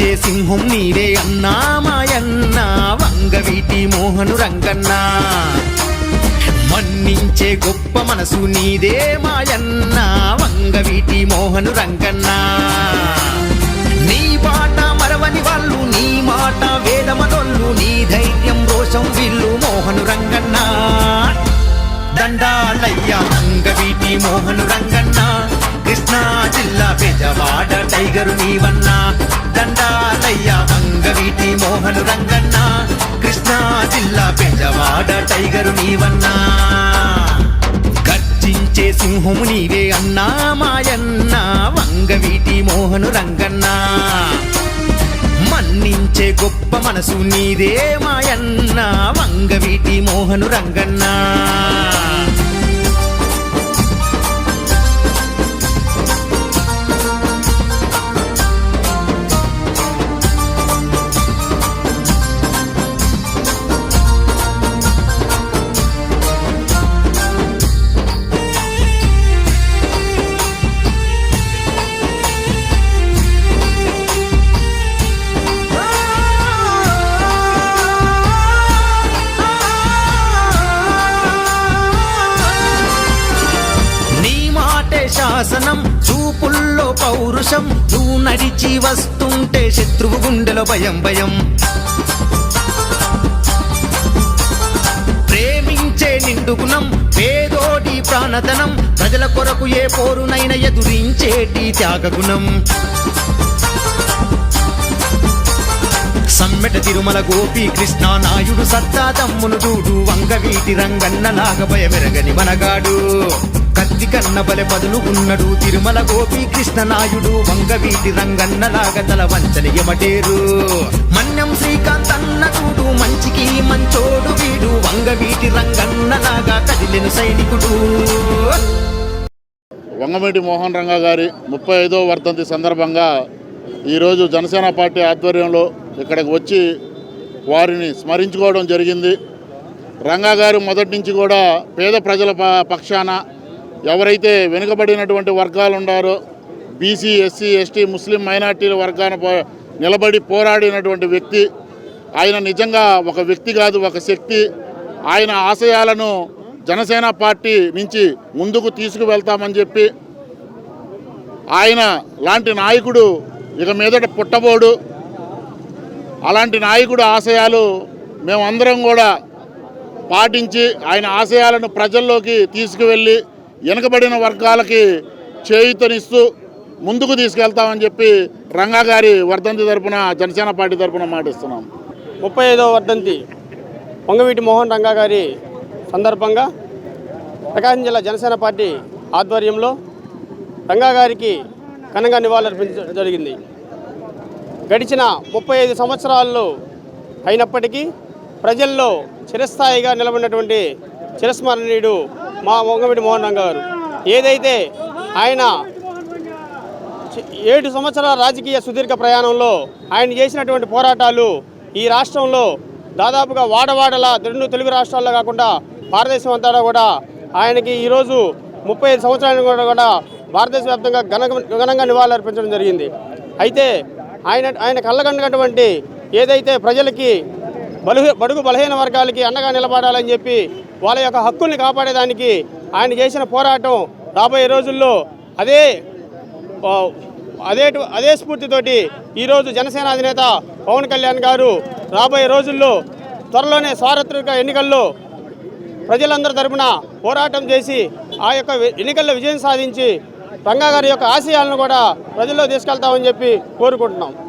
గర్జించే సింహం నీరే అన్నా మాయన్న వంగవీటి మోహను రంగన్న. మన్నించే గొప్ప మనసు నీదే మాయన్న వంగవీటి మోహను రంగన్న. నీ పాట మరవని వాళ్ళు నీ మాట వేదమనొల్లు నీ ధైర్యం రోషం విల్లు మోహను రంగన్న. దండాలయ్య అంగవీటి మోహను రంగన్న. కృష్ణా జిల్లా బెజవాడ టైగరు నీవన్నా దండాలయ్య అంగవీటి మోహను రంగన్న కృష్ణా జిల్లా బెజవాడ టైగరు నీవన్నా. గర్జించే సింహము నీవే అన్నా మాయన్న వంగవీటి మోహను రంగన్నా. మన్నించే గొప్ప మనసు నీదే మాయన్న వంగవీటి మోహను రంగన్నా. శాసనం చూపుల్లో పౌరుషం. నువ్వు నడిచి వస్తుంటే శత్రువు గుండెలో భయం భయం. ప్రేమించే నిండు గుణం పేదోడి ప్రాణతనం ప్రజల కొరకు ఏ పోరునైన ఎదురించేటి త్యాగగుణం. సమ్మెట తిరుమల గోపి కృష్ణ నాయుడు సత్తా తమ్మును చూడు వంగవీటి రంగన్నలాగా భయమెరగని మనగాడు. కత్తి కన్నబలె పదులు ఉన్నడు. తిరుమల గోపి కృష్ణ నాయుడు వంగవీటి రంగన్నలాగా తల వంచని ఎమటేరు మన్యం శ్రీకాంత్ అన్న చూడు మంచికి మంచోడు వీడు. వంగవీటి రంగన్నలాగా కదిలెను సైనికుడు. వంగమేటి మోహన్ రంగా గారి ముప్పై ఐదో వర్ధంతి సందర్భంగా ఈరోజు జనసేన పార్టీ ఆధ్వర్యంలో ఇక్కడికి వచ్చి వారిని స్మరించుకోవడం జరిగింది. రంగా గారు మొదటి నుంచి కూడా పేద ప్రజల ప- పక్షాన ఎవరైతే వెనుకబడినటువంటి వర్గాలు ఉన్నారో బీసీ ఎస్సీ ఎస్టీ ముస్లిం మైనార్టీల వర్గాన పో- నిలబడి పోరాడినటువంటి వ్యక్తి ఆయన నిజంగా ఒక వ్యక్తి కాదు ఒక శక్తి. ఆయన ఆశయాలను జనసేన పార్టీ నుంచి ముందుకు తీసుకువెళ్తామని చెప్పి ఆయన లాంటి నాయకుడు ఇక మీదట పుట్టబోడు. అలాంటి నాయకుడు ఆశయాలు మేమందరం కూడా పాటించి ఆయన ఆశయాలను ప్రజల్లోకి తీసుకువెళ్ళి వెనుకబడిన వర్గాలకి చేయుతనిస్తూ ముందుకు తీసుకెళ్తామని చెప్పి రంగా గారి వర్ధంతి తరపున జనసేన పార్టీ తరపున మాటిస్తున్నాం ముప్పై ఐదవ వర్ధంతి పొంగవీటి మోహన్ రంగా గారి సందర్భంగా ప్రకాశం జిల్లా జనసేన పార్టీ ఆధ్వర్యంలో రంగా గారికి ఘనంగా నివాళులర్పించడం జరిగింది. గడిచిన ముప్పై ఐదు సంవత్సరాల్లో అయినప్పటికీ ప్రజల్లో చిరస్థాయిగా నిలబడినటువంటి చిరస్మరణీయుడు మా పొంగవీటి మోహన్ గారు. ఏదైతే ఆయన ఏడు సంవత్సరాల రాజకీయ సుదీర్ఘ ప్రయాణంలో ఆయన చేసినటువంటి పోరాటాలు ఈ రాష్ట్రంలో దాదాపుగా వాడవాడల రెండు తెలుగు రాష్ట్రాల్లో కాకుండా భారతదేశం అంతా కూడా ఆయనకి ఈరోజు ముప్పై ఐదు సంవత్సరాలు కూడా కూడా భారతదేశ వ్యాప్తంగా ఘన ఘనంగా నివాళులర్పించడం జరిగింది. అయితే ఆయన ఆయన కళ్ళగండినటువంటి ఏదైతే ప్రజలకి బలు బడుగు బలహీన వర్గాలకి అండగా నిలబడాలని చెప్పి వాళ్ళ యొక్క హక్కుల్ని కాపాడేదానికి ఆయన చేసిన పోరాటం రాబోయే రోజుల్లో అదే అదే అదే స్ఫూర్తితోటి ఈరోజు జనసేన అధినేత పవన్ కళ్యాణ్ గారు రాబోయే రోజుల్లో త్వరలోనే సార్వత్రిక ఎన్నికల్లో ప్రజలందరి తరపున పోరాటం చేసి ఆ యొక్క ఎన్నికల్లో విజయం సాధించి రంగా గారి యొక్క ఆశయాలను కూడా ప్రజల్లో తీసుకెళ్తామని చెప్పి కోరుకుంటున్నాం.